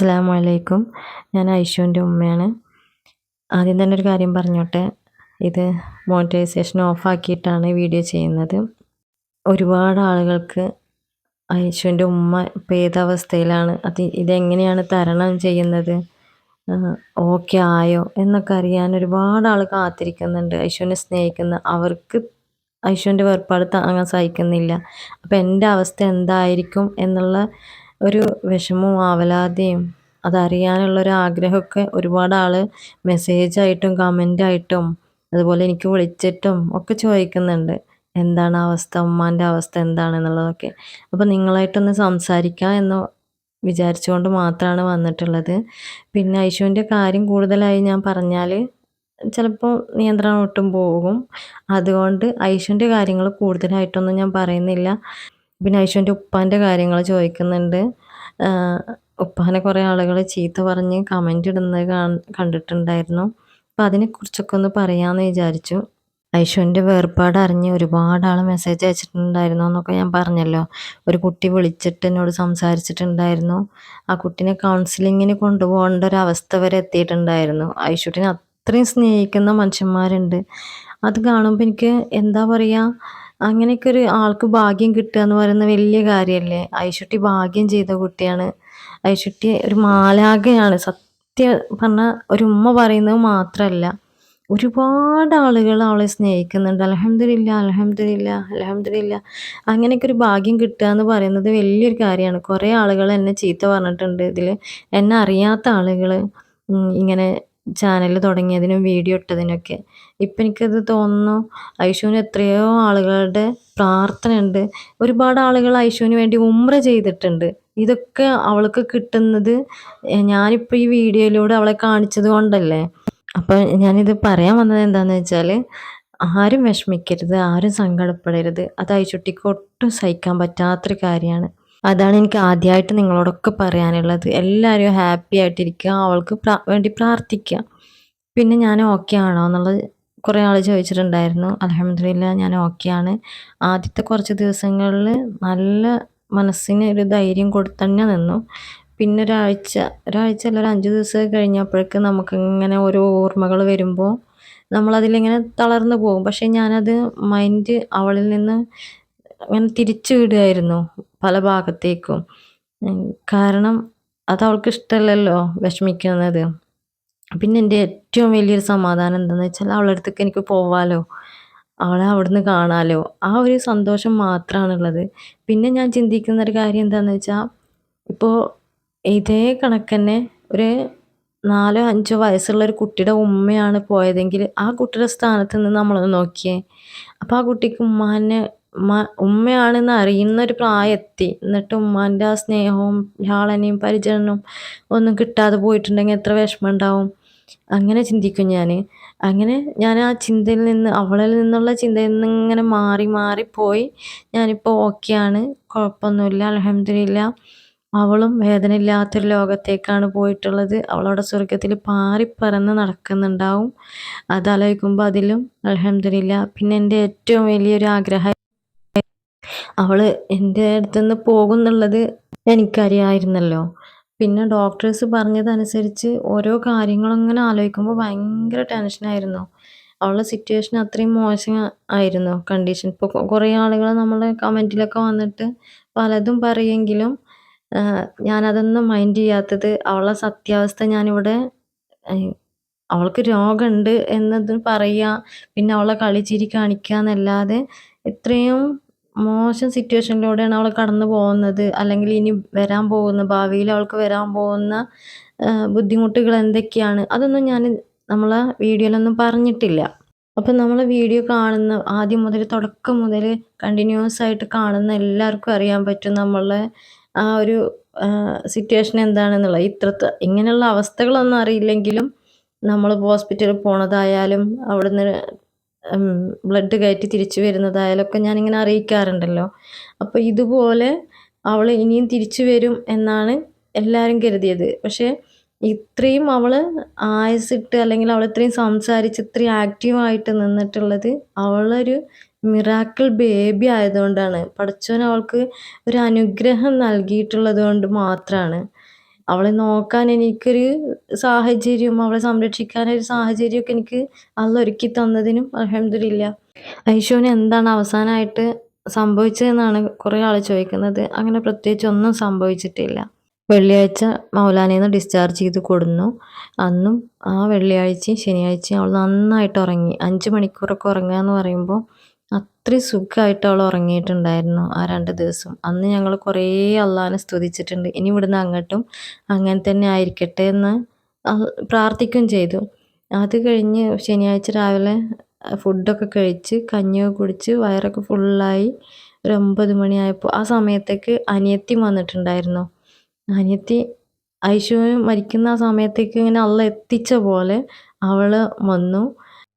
അസ്സലാമു അലൈക്കും ഞാൻ ഐഷുവിന്റെ ഉമ്മയാണ്. ആദ്യം തന്നെ ഒരു കാര്യം പറഞ്ഞോട്ടെ. ഇത് മോണിറ്റൈസേഷൻ ഓഫാക്കിയിട്ടാണ് വീഡിയോ ചെയ്യുന്നത്. ഒരുപാട് ആളുകൾക്ക് ഐഷുവിന്റെ ഉമ്മ ഇപ്പോൾ ഏതവസ്ഥയിലാണ്? അത് ഇതെങ്ങനെയാണ് തരണം ചെയ്യുന്നത്? ഓക്കെ ആയോ? എന്നൊക്കെ അറിയാൻ ഒരുപാട് ആൾ കാത്തിരിക്കുന്നുണ്ട്. ഐശുവിനെ സ്നേഹിക്കുന്ന അവർക്ക് ഐശുവിന്റെ വേർപാട് താങ്ങാൻ സഹിക്കുന്നില്ല. അപ്പം എന്റെ അവസ്ഥ എന്തായിരിക്കും എന്നുള്ള ഒരു വിഷമവും ആവലാതിയും അതറിയാനുള്ള ഒരു ആഗ്രഹമൊക്കെ ഒരുപാട് ആൾ മെസ്സേജായിട്ടും കമന്റായിട്ടും അതുപോലെ എനിക്ക് വിളിച്ചിട്ടും ഒക്കെ ചോദിക്കുന്നുണ്ട്. എന്താണ് അവസ്ഥ? ഉമ്മാന്റെ അവസ്ഥ എന്താണെന്നുള്ളതൊക്കെ. അപ്പോൾ നിങ്ങളായിട്ടൊന്ന് സംസാരിക്കാം എന്ന് വിചാരിച്ചുകൊണ്ട് മാത്രമാണ് വന്നിട്ടുള്ളത്. പിന്നെ ഐശുവിന്റെ കാര്യം കൂടുതലായി ഞാൻ പറഞ്ഞാൽ ചിലപ്പോൾ നിയന്ത്രണം ഒട്ടും പോകും. അതുകൊണ്ട് ഐശുവിന്റെ കാര്യങ്ങൾ കൂടുതലായിട്ടൊന്നും ഞാൻ പറയുന്നില്ല. പിന്നെ ഐശുവിന്റെ ഉപ്പാന്റെ കാര്യങ്ങൾ ചോദിക്കുന്നുണ്ട്. ഉപ്പാനെ കുറേ ആളുകൾ ചീത്ത പറഞ്ഞ് കമന്റ് ഇടുന്നത് കണ്ടിട്ടുണ്ടായിരുന്നു. അപ്പോൾ അതിനെക്കുറിച്ചൊക്കെ ഒന്ന് പറയാമെന്ന് വിചാരിച്ചു. ഐശുവിന്റെ വേർപാട് അറിഞ്ഞ് ഒരുപാട് ആൾ മെസ്സേജ് അയച്ചിട്ടുണ്ടായിരുന്നു എന്നൊക്കെ ഞാൻ പറഞ്ഞല്ലോ. ഒരു കുട്ടി വിളിച്ചിട്ട് എന്നോട് സംസാരിച്ചിട്ടുണ്ടായിരുന്നു. ആ കുട്ടീനെ കൗൺസിലിങ്ങിന് കൊണ്ടുപോകേണ്ട ഒരു അവസ്ഥ വരെ എത്തിയിട്ടുണ്ടായിരുന്നു. ഐശുട്ടിനെ അത്രയും സ്നേഹിക്കുന്ന മനുഷ്യന്മാരുണ്ട്. അത് കാണുമ്പോൾ എനിക്ക് എന്താ പറയുക അങ്ങനെയൊക്കെ ഒരു ആൾക്ക് ഭാഗ്യം കിട്ടുക എന്ന് പറയുന്ന വലിയ കാര്യമല്ലേ? ഐശുട്ടി ഭാഗ്യം ചെയ്ത കുട്ടിയാണ്. ഐശുട്ടി ഒരു മാലാകയാണ് സത്യം പറഞ്ഞ ഒരു ഉമ്മ പറയുന്നത് മാത്രമല്ല ഒരുപാട് ആളുകൾ അവളെ സ്നേഹിക്കുന്നുണ്ട്. അലഹമില്ല അലഹമില്ല അലഹമില്ല അങ്ങനെയൊക്കെ ഒരു ഭാഗ്യം കിട്ടുക എന്ന് പറയുന്നത് വലിയൊരു കാര്യമാണ്. കുറേ ആളുകൾ എന്നെ ചീത്ത പറഞ്ഞിട്ടുണ്ട്. ഇതിൽ എന്നെ അറിയാത്ത ആളുകൾ ഇങ്ങനെ ചാനൽ തുടങ്ങിയതിനും വീഡിയോ ഇട്ടതിനൊക്കെ. ഇപ്പം എനിക്കത് തോന്നുന്നു ഐഷുവിന് എത്രയോ ആളുകളുടെ പ്രാർത്ഥന ഉണ്ട് ഒരുപാട് ആളുകൾ ഐഷുവിന് വേണ്ടി ഉമ്ര ചെയ്തിട്ടുണ്ട്. ഇതൊക്കെ അവൾക്ക് കിട്ടുന്നത് ഞാനിപ്പോൾ ഈ വീഡിയോയിലൂടെ അവളെ കാണിച്ചത് കൊണ്ടല്ലേ. അപ്പോൾ ഞാനിത് പറയാൻ വന്നത് എന്താണെന്ന് വെച്ചാൽ ആരും വിഷമിക്കരുത് ആരും സങ്കടപ്പെടരുത്. അത് ഐശുട്ടിക്ക് ഒട്ടും സഹിക്കാൻ പറ്റാത്തൊരു കാര്യമാണ്. അതാണ് എനിക്ക് ആദ്യമായിട്ട് നിങ്ങളോടൊക്കെ പറയാനുള്ളത്. എല്ലാവരും ഹാപ്പി ആയിട്ടിരിക്കുക. അവൾക്ക് വേണ്ടി പ്രാർത്ഥിക്കുക. പിന്നെ ഞാൻ ഓക്കെ ആണോ എന്നുള്ളത് കുറേ ആൾ ചോദിച്ചിട്ടുണ്ടായിരുന്നു. അലഹമില്ല ഞാൻ ഓക്കെയാണ് ആദ്യത്തെ കുറച്ച് ദിവസങ്ങളിൽ നല്ല മനസ്സിന് ഒരു ധൈര്യം കൊടുത്തന്നെ നിന്നു. പിന്നെ ഒരാഴ്ച ഒരാഴ്ച അല്ല ഒരു അഞ്ച് ദിവസം കഴിഞ്ഞപ്പോഴേക്ക് നമുക്കിങ്ങനെ ഓരോ ഓർമ്മകൾ വരുമ്പോൾ നമ്മളതിലിങ്ങനെ തളർന്നു പോകും. പക്ഷേ ഞാനത് മൈൻഡ് അവളിൽ നിന്ന് അങ്ങനെ തിരിച്ചു വിടുമായിരുന്നു പല ഭാഗത്തേക്കും. കാരണം അത് അവൾക്ക് ഇഷ്ടമല്ലല്ലോ വിഷമിക്കുന്നത്. പിന്നെ എന്റെ ഏറ്റവും വലിയൊരു സമാധാനം എന്താണെന്ന് വെച്ചാൽ അവളുടെ അടുത്തേക്ക് എനിക്ക് പോവാലോ. അവളെ അവിടുന്ന് കാണാലോ. ആ ഒരു സന്തോഷം മാത്രമാണുള്ളത്. പിന്നെ ഞാൻ ചിന്തിക്കുന്ന ഒരു കാര്യം എന്താണെന്ന് വെച്ചാൽ ഇപ്പോൾ ഇതേ കണക്കന്നെ ഒരു നാലോ അഞ്ചോ വയസ്സുള്ള ഒരു കുട്ടിയുടെ ഉമ്മയാണ് പോയതെങ്കിൽ ആ കുട്ടിയുടെ സ്ഥാനത്ത് നിന്ന് നമ്മളൊന്ന് നോക്കിയേ. അപ്പോൾ ആ കുട്ടിക്ക് ഉമ്മാനെ ഉമ്മ ഉമ്മയാണെന്ന് അറിയുന്ന ഒരു പ്രായം എത്തി എന്നിട്ട് ഉമ്മാന്റെ ആ സ്നേഹവും ലാളനയും പരിചരണവും ഒന്നും കിട്ടാതെ പോയിട്ടുണ്ടെങ്കിൽ എത്ര വിഷമം ഉണ്ടാവും അങ്ങനെ ചിന്തിക്കും ഞാൻ അങ്ങനെ ഞാൻ ആ ചിന്തയിൽ നിന്ന് അവളിൽ നിന്നുള്ള ചിന്തയിൽ നിന്ന് ഇങ്ങനെ മാറി മാറി പോയി. ഞാനിപ്പോൾ ഓക്കെയാണ്. കുഴപ്പമൊന്നുമില്ല അലഹമില്ല അവളും വേദനയില്ലാത്തൊരു ലോകത്തേക്കാണ് പോയിട്ടുള്ളത്. അവളവിടെ സ്വർഗത്തിൽ പാറിപ്പറന്ന് നടക്കുന്നുണ്ടാവും. അതാലോചിക്കുമ്പോൾ അതിലും അലഹമില്ല പിന്നെ എന്റെ ഏറ്റവും വലിയൊരു ആഗ്രഹം അവൾ എന്റെ അടുത്തുനിന്ന് പോകും എന്നുള്ളത് എനിക്കറിയാമായിരുന്നല്ലോ പിന്നെ ഡോക്ടേഴ്സ് പറഞ്ഞതനുസരിച്ച് ഓരോ കാര്യങ്ങളങ്ങനെ ആലോചിക്കുമ്പോൾ ഭയങ്കര ടെൻഷനായിരുന്നു. അവളുടെ സിറ്റുവേഷൻ അത്രയും മോശം ആയിരുന്നു കണ്ടീഷൻ. ഇപ്പോൾ കുറേ ആളുകൾ നമ്മളെ കമന്റിലൊക്കെ വന്നിട്ട് പലതും പറയുമെങ്കിലും ഞാനതൊന്നും മൈൻഡ് ചെയ്യാത്തത് അവളുടെ സത്യാവസ്ഥ ഞാനിവിടെ അവൾക്ക് രോഗമുണ്ട് എന്നത് പറയുക പിന്നെ അവളെ കളിച്ചിരി കാണിക്കുക എന്നല്ലാതെ ഇത്രയും മോശം സിറ്റുവേഷനിലൂടെയാണ് അവൾ കടന്നു പോകുന്നത്. അല്ലെങ്കിൽ ഇനി വരാൻ പോകുന്ന ഭാവിയിൽ അവൾക്ക് വരാൻ പോകുന്ന ബുദ്ധിമുട്ടുകൾ എന്തൊക്കെയാണ്? അതൊന്നും ഞാൻ നമ്മളെ വീഡിയോയിലൊന്നും പറഞ്ഞിട്ടില്ല. അപ്പം നമ്മൾ വീഡിയോ കാണുന്ന ആദ്യം മുതൽ തുടക്കം മുതൽ കണ്ടിന്യൂസ് ആയിട്ട് കാണുന്ന എല്ലാവർക്കും അറിയാൻ പറ്റും നമ്മളെ ആ ഒരു സിറ്റുവേഷൻ എന്താണെന്നുള്ളത്. ഇത്രത്തെ ഇങ്ങനെയുള്ള അവസ്ഥകളൊന്നും അറിയില്ലെങ്കിലും നമ്മൾ ഹോസ്പിറ്റലിൽ പോണതായാലും അവിടുന്ന് ബ്ലഡ് കയറ്റി തിരിച്ചു വരുന്നതായാലും ഒക്കെ ഞാനിങ്ങനെ അറിയിക്കാറുണ്ടല്ലോ. അപ്പോൾ ഇതുപോലെ അവൾ ഇനിയും തിരിച്ചു വരും എന്നാണ് എല്ലാവരും കരുതിയത്. പക്ഷേ ഇത്രയും അവൾ ആയസിട്ട് അല്ലെങ്കിൽ അവൾ ഇത്രയും സംസാരിച്ച് ഇത്രയും ആക്റ്റീവായിട്ട് നിന്നിട്ടുള്ളത് അവളൊരു മിറാക്കിൾ ബേബി ആയതുകൊണ്ടാണ്. പടച്ചോൻ അവൾക്ക് ഒരു അനുഗ്രഹം നൽകിയിട്ടുള്ളത് കൊണ്ട് മാത്രമാണ് അവളെ നോക്കാൻ എനിക്കൊരു സാഹചര്യം അവളെ സംരക്ഷിക്കാൻ സംരക്ഷിക്കാനൊരു സാഹചര്യമൊക്കെ എനിക്ക് അള്ള ഒരുക്കി തന്നതിനും അൽഹംദുലില്ലാ. ഐഷുവിന് എന്താണ് അവസാനമായിട്ട് സംഭവിച്ചതെന്നാണ് കുറേ ആൾ ചോദിക്കുന്നത്. അങ്ങനെ പ്രത്യേകിച്ച് ഒന്നും സംഭവിച്ചിട്ടില്ല. വെള്ളിയാഴ്ച മൗലാനയിൽ നിന്ന് ഡിസ്ചാർജ് ചെയ്ത് കൊടുന്നു. അന്നും ആ വെള്ളിയാഴ്ചയും ശനിയാഴ്ചയും അവൾ നന്നായിട്ട് ഉറങ്ങി. അഞ്ച് മണിക്കൂറൊക്കെ ഉറങ്ങുക എന്ന് പറയുമ്പോൾ അത്രയും സുഖമായിട്ട് അവൾ ഉറങ്ങിയിട്ടുണ്ടായിരുന്നു ആ രണ്ട് ദിവസം. അന്ന് ഞങ്ങൾ കുറേ അള്ളാഹിനെ സ്തുതിച്ചിട്ടുണ്ട്. ഇനി ഇവിടുന്ന് അങ്ങോട്ടും അങ്ങനെ തന്നെ ആയിരിക്കട്ടെ എന്ന് പ്രാർത്ഥിക്കുകയും ചെയ്തു. അത് കഴിഞ്ഞ് ശനിയാഴ്ച രാവിലെ ഫുഡൊക്കെ കഴിച്ച് കഞ്ഞിയൊക്കെ കുടിച്ച് വയറൊക്കെ ഫുള്ളായി ഒരു ഒമ്പത് മണിയായപ്പോൾ ആ സമയത്തേക്ക് അനിയത്തി വന്നിട്ടുണ്ടായിരുന്നു. അനിയത്തി ഐശുവിന് മരിക്കുന്ന ആ സമയത്തേക്ക് ഇങ്ങനെ അള്ള എത്തിച്ച പോലെ അവൾ വന്നു.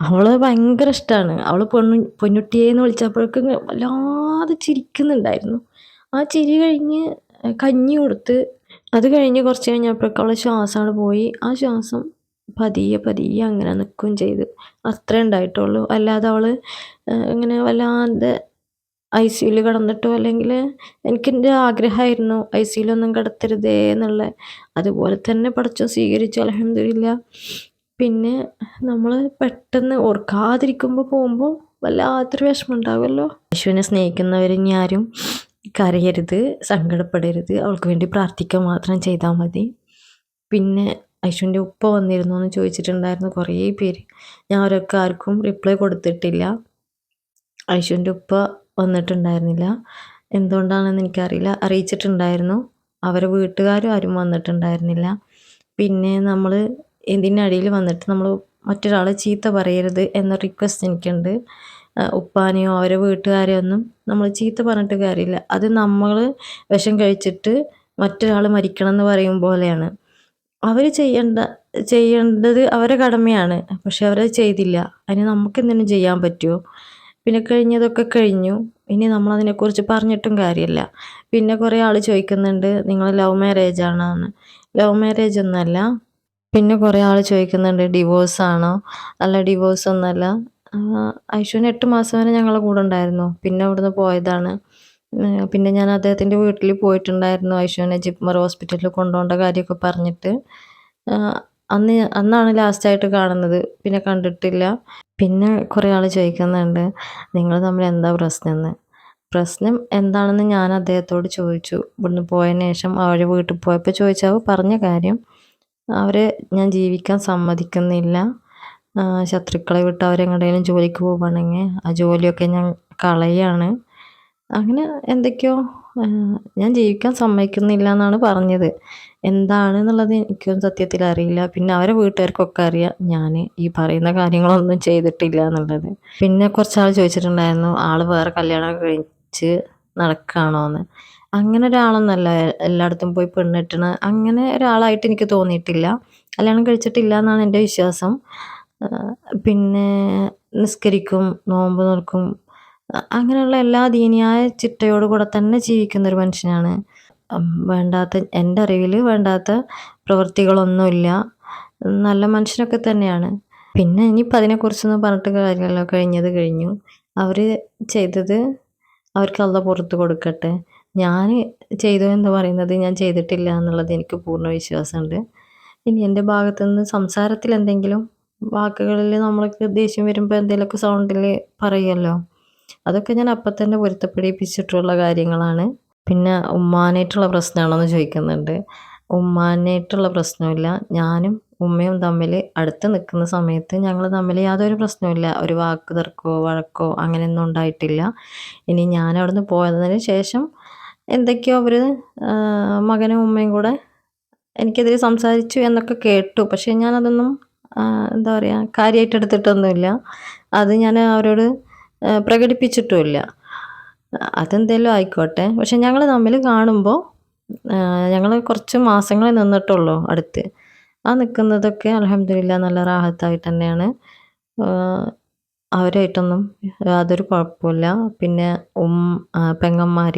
അവളെ ഭയങ്കര ഇഷ്ടമാണ് അവൾ പൊണ്ണു പൊന്നുട്ടിയേന്ന് വിളിച്ചപ്പോഴേക്കും വല്ലാതെ ചിരിക്കുന്നുണ്ടായിരുന്നു. ആ ചിരി കഴിഞ്ഞ് കഞ്ഞി കൊടുത്ത് അത് കഴിഞ്ഞ് കുറച്ച് കഴിഞ്ഞപ്പോഴേക്കും അവളെ ശ്വാസങ്ങൾ പോയി. ആ ശ്വാസം പതിയെ പതിയെ അങ്ങനെ നിൽക്കുകയും ചെയ്തു. അത്രേ ഉണ്ടായിട്ടുള്ളൂ. അല്ലാതെ അവൾ ഇങ്ങനെ വല്ലാതെ ഐ സിയിൽ കിടന്നിട്ടോ അല്ലെങ്കിൽ എനിക്കെന്റെ ആഗ്രഹമായിരുന്നു ഐ സിയിലൊന്നും കിടത്തരുതേ എന്നുള്ള. അതുപോലെ തന്നെ പടച്ചോ സ്വീകരിച്ചു അൽഹംദുലില്ലാ പിന്നെ നമ്മൾ പെട്ടെന്ന് ഓർക്കാതിരിക്കുമ്പോൾ പോകുമ്പോൾ വല്ലാത്തൊരു വിഷമം ഉണ്ടാകുമല്ലോ യേശുവിനെ സ്നേഹിക്കുന്നവരിനി ആരും കരയരുത് സങ്കടപ്പെടരുത്. അവൾക്ക് വേണ്ടി പ്രാർത്ഥിക്കുക മാത്രം ചെയ്താൽ മതി. പിന്നെ ഐശുവിന്റെ ഉപ്പ വന്നിരുന്നു എന്ന് ചോദിച്ചിട്ടുണ്ടായിരുന്നു കുറേ പേര്. ഞാൻ അവരൊക്കെ ആർക്കും റിപ്ലൈ കൊടുത്തിട്ടില്ല. ഐശുവിന്റെ ഉപ്പ വന്നിട്ടുണ്ടായിരുന്നില്ല. എന്തുകൊണ്ടാണെന്ന് എനിക്കറിയില്ല. അറിയിച്ചിട്ടുണ്ടായിരുന്നു. അവരെ വീട്ടുകാരും ആരും വന്നിട്ടുണ്ടായിരുന്നില്ല. പിന്നെ നമ്മൾ ഇതിനടിയിൽ വന്നിട്ട് നമ്മൾ മറ്റൊരാളെ ചീത്ത പറയരുത് എന്ന റിക്വസ്റ്റ് എനിക്കുണ്ട്. ഉപ്പാനെയോ അവരെ വീട്ടുകാരെയോ ഒന്നും നമ്മൾ ചീത്ത പറഞ്ഞിട്ട് കാര്യമില്ല. അത് നമ്മൾ വിഷം കഴിച്ചിട്ട് മറ്റൊരാൾ മരിക്കണം എന്ന് പറയും പോലെയാണ്. അവർ ചെയ്യേണ്ട ചെയ്യേണ്ടത് അവരെ കടമയാണ്. പക്ഷെ അവരത് ചെയ്തില്ല. അതിന് നമുക്ക് എന്തെങ്കിലും ചെയ്യാൻ പറ്റുമോ? പിന്നെ കഴിഞ്ഞതൊക്കെ കഴിഞ്ഞു. ഇനി നമ്മളതിനെക്കുറിച്ച് പറഞ്ഞിട്ടും കാര്യമില്ല. പിന്നെ കുറേ ആൾ ചോദിക്കുന്നുണ്ട് നിങ്ങൾ ലവ് മാരേജ് ആണോ? ലവ് മാരേജ് ഒന്നുമല്ല. പിന്നെ കുറേ ആൾ ചോദിക്കുന്നുണ്ട് ഡിവോഴ്സ് ആണോ? അല്ല ഡിവോഴ്സ് ഒന്നുമല്ല. ഐഷുവിന് എട്ട് മാസം വരെ ഞങ്ങളുടെ കൂടെ ഉണ്ടായിരുന്നു. പിന്നെ അവിടുന്ന് പോയതാണ്. പിന്നെ ഞാൻ അദ്ദേഹത്തിന്റെ വീട്ടിൽ പോയിട്ടുണ്ടായിരുന്നു ഐഷുവിനെ ജിപ്മർ ഹോസ്പിറ്റലിൽ കൊണ്ടുപോകേണ്ട കാര്യമൊക്കെ പറഞ്ഞിട്ട്. അന്ന് അന്നാണ് ലാസ്റ്റായിട്ട് കാണുന്നത്. പിന്നെ കണ്ടിട്ടില്ല. പിന്നെ കുറേ ആൾ ചോദിക്കുന്നുണ്ട് നിങ്ങൾ തമ്മിൽ എന്താ പ്രശ്നം എന്ന്? പ്രശ്നം എന്താണെന്ന് ഞാൻ അദ്ദേഹത്തോട് ചോദിച്ചു. ഇവിടുന്ന് പോയതിന് ശേഷം അവരെ വീട്ടിൽ പോയപ്പോൾ ചോദിച്ചാൽ പറഞ്ഞ കാര്യം അവരെ ഞാൻ ജീവിക്കാൻ സമ്മതിക്കുന്നില്ല. ശത്രുക്കളെ വിട്ട് അവരെങ്ങോട്ടേലും ജോലിക്ക് പോവുകയാണെങ്കിൽ ആ ജോലിയൊക്കെ ഞാൻ കളയാണ്. അങ്ങനെ എന്തൊക്കെയോ ഞാൻ ജീവിക്കാൻ സമ്മതിക്കുന്നില്ല എന്നാണ് പറഞ്ഞത്. എന്താണെന്നുള്ളത് എനിക്കൊന്നും സത്യത്തിൽ അറിയില്ല. പിന്നെ അവരെ വീട്ടുകാർക്കൊക്കെ അറിയാം. ഞാൻ ഈ പറയുന്ന കാര്യങ്ങളൊന്നും ചെയ്തിട്ടില്ല എന്നുള്ളത്. പിന്നെ കുറച്ചാൾ ചോദിച്ചിട്ടുണ്ടായിരുന്നു ആൾ വേറെ കല്യാണം കഴിച്ച് നടക്കുകയാണോ എന്ന് അങ്ങനെ ഒരാളൊന്നല്ല എല്ലായിടത്തും പോയി പെണ്ണിട്ടണ. അങ്ങനെ ഒരാളായിട്ട് എനിക്ക് തോന്നിയിട്ടില്ല. കല്യാണം കഴിച്ചിട്ടില്ല എന്നാണ് എന്റെ വിശ്വാസം. പിന്നെ നിസ്കരിക്കും നോമ്പ് നോൽക്കും അങ്ങനെയുള്ള എല്ലാ ദീനിയായ ചിട്ടയോടു കൂടെ തന്നെ ജീവിക്കുന്ന ഒരു മനുഷ്യനാണ് വേണ്ടാത്ത എന്റെ അറിവിൽ വേണ്ടാത്ത പ്രവൃത്തികളൊന്നുമില്ല. നല്ല മനുഷ്യനൊക്കെ തന്നെയാണ്. പിന്നെ ഇനിയിപ്പോൾ അതിനെക്കുറിച്ചൊന്നും പറഞ്ഞിട്ട് കാര്യമല്ലോ കഴിഞ്ഞത് കഴിഞ്ഞു. അവർ ചെയ്തത് അവർക്ക് അള്ള പുറത്ത് കൊടുക്കട്ടെ. ഞാൻ ചെയ്തു എന്ന് പറയുന്നത്? ഞാൻ ചെയ്തിട്ടില്ല എന്നുള്ളത് എനിക്ക് പൂർണ വിശ്വാസമുണ്ട്. ഇനി എന്റെ ഭാഗത്തു നിന്ന് സംസാരത്തിൽ എന്തെങ്കിലും വാക്കുകളിൽ നമ്മൾക്ക് ദേഷ്യം വരുമ്പോൾ എന്തെങ്കിലുമൊക്കെ സൗണ്ടിൽ പറയുമല്ലോ. അതൊക്കെ ഞാൻ അപ്പം തന്നെ പൊരുത്തപ്പെടിപ്പിച്ചിട്ടുള്ള കാര്യങ്ങളാണ്. പിന്നെ ഉമ്മാനായിട്ടുള്ള പ്രശ്നമാണോയെന്ന് ചോദിക്കുന്നുണ്ട്. ഉമ്മാനായിട്ടുള്ള പ്രശ്നമില്ല. ഞാനും ഉമ്മയും തമ്മിൽ അടുത്ത് നിൽക്കുന്ന സമയത്ത് ഞങ്ങൾ തമ്മിൽ യാതൊരു പ്രശ്നവുമില്ല. ഒരു വാക്ക് തർക്കമോ വഴക്കോ അങ്ങനെയൊന്നും ഉണ്ടായിട്ടില്ല. ഇനി ഞാൻ അവിടുന്ന് പോയതിന് ശേഷം എന്തൊക്കെയോ അവർ മകനും ഉമ്മയും കൂടെ എനിക്കെതിരെ സംസാരിച്ചു എന്നൊക്കെ കേട്ടു. പക്ഷേ ഞാനതൊന്നും എന്താ പറയുക കാര്യമായിട്ട് എടുത്തിട്ടൊന്നുമില്ല. അത് ഞാൻ അവരോട് പ്രകടിപ്പിച്ചിട്ടുമില്ല. അതെന്തേലും ആയിക്കോട്ടെ. പക്ഷെ ഞങ്ങൾ തമ്മിൽ കാണുമ്പോൾ ഞങ്ങൾ കുറച്ച് മാസങ്ങളെ നിന്നിട്ടുള്ളൂ അടുത്ത്. ആ നിൽക്കുന്നതൊക്കെ അലഹമില്ല നല്ല റാഹത്തായിട്ട് തന്നെയാണ്. അവരായിട്ടൊന്നും യാതൊരു കുഴപ്പമില്ല പിന്നെ ഉം പെങ്ങന്മാർ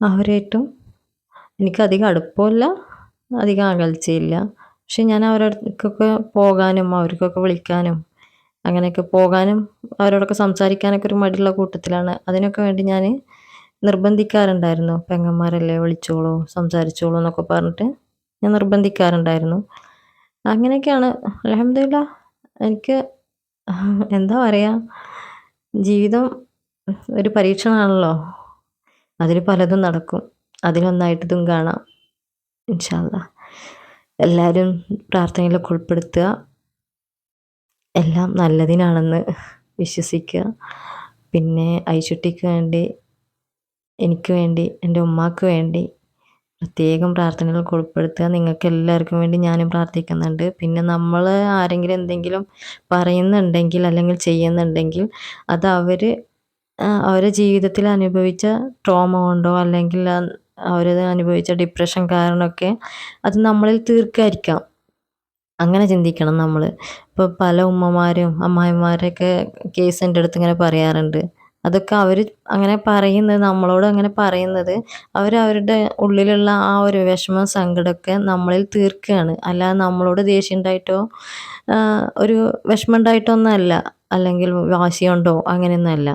അവരായിട്ടും എനിക്കധികം അടുപ്പമില്ല അധികം അകൽച്ചയില്ല. പക്ഷെ ഞാൻ അവരടുക്കൊക്കെ പോകാനും അവർക്കൊക്കെ വിളിക്കാനും അങ്ങനെയൊക്കെ പോകാനും അവരോടൊക്കെ സംസാരിക്കാനൊക്കെ ഒരു മടിയുള്ള കൂട്ടത്തിലാണ്. അതിനൊക്കെ വേണ്ടി ഞാൻ നിർബന്ധിക്കാറുണ്ടായിരുന്നു. പെങ്ങന്മാരല്ലേ വിളിച്ചോളൂ സംസാരിച്ചോളൂ എന്നൊക്കെ പറഞ്ഞിട്ട് ഞാൻ നിർബന്ധിക്കാറുണ്ടായിരുന്നു. അങ്ങനെയൊക്കെയാണ്. അലഹമ്മദില്ല എനിക്ക് എന്താ പറയുക ജീവിതം ഒരു പരീക്ഷണമാണല്ലോ. അതിൽ പലതും നടക്കും. അതിലൊന്നായിട്ട് ഇതും കാണാം. ഇൻഷാല്ല എല്ലാവരും പ്രാർത്ഥനയിലൊക്കെ ഉൾപ്പെടുത്തുക. എല്ലാം നല്ലതിനാണെന്ന് വിശ്വസിക്കുക. പിന്നെ ഐശുട്ടിക്ക് വേണ്ടി എനിക്ക് വേണ്ടി എന്റെ ഉമ്മാക്ക് വേണ്ടി പ്രത്യേകം പ്രാർത്ഥനകൾ ഉൾപ്പെടുത്തുക. നിങ്ങൾക്ക് എല്ലാവർക്കും വേണ്ടി ഞാനും പ്രാർത്ഥിക്കുന്നുണ്ട്. പിന്നെ നമ്മൾ ആരെങ്കിലും എന്തെങ്കിലും പറയുന്നുണ്ടെങ്കിൽ അല്ലെങ്കിൽ ചെയ്യുന്നുണ്ടെങ്കിൽ അത് അവർ അവരുടെ ജീവിതത്തിൽ അനുഭവിച്ച ട്രോമ കൊണ്ടോ അല്ലെങ്കിൽ അവർ അനുഭവിച്ച ഡിപ്രഷൻ കാരണമൊക്കെ അത് നമ്മളിൽ തീർക്കായിരിക്കാം. അങ്ങനെ ചിന്തിക്കണം നമ്മൾ ഇപ്പോൾ പല ഉമ്മമാരും അമ്മായിമാരൊക്കെ കേസ് എന്റെ അടുത്ത് ഇങ്ങനെ പറയാറുണ്ട്. അതൊക്കെ അവർ അങ്ങനെ പറയുന്നത് നമ്മളോട് അങ്ങനെ പറയുന്നത് അവർ അവരുടെ ഉള്ളിലുള്ള ആ ഒരു വിഷമം സങ്കടമൊക്കെ നമ്മളിൽ തീർക്കുകയാണ് അല്ലാതെ നമ്മളോട് ദേഷ്യം ഉണ്ടായിട്ടോ ഒരു വിഷമം ഉണ്ടായിട്ടോ ഒന്നല്ല അല്ലെങ്കിൽ വാശി കൊണ്ടോ അങ്ങനെയൊന്നുമല്ല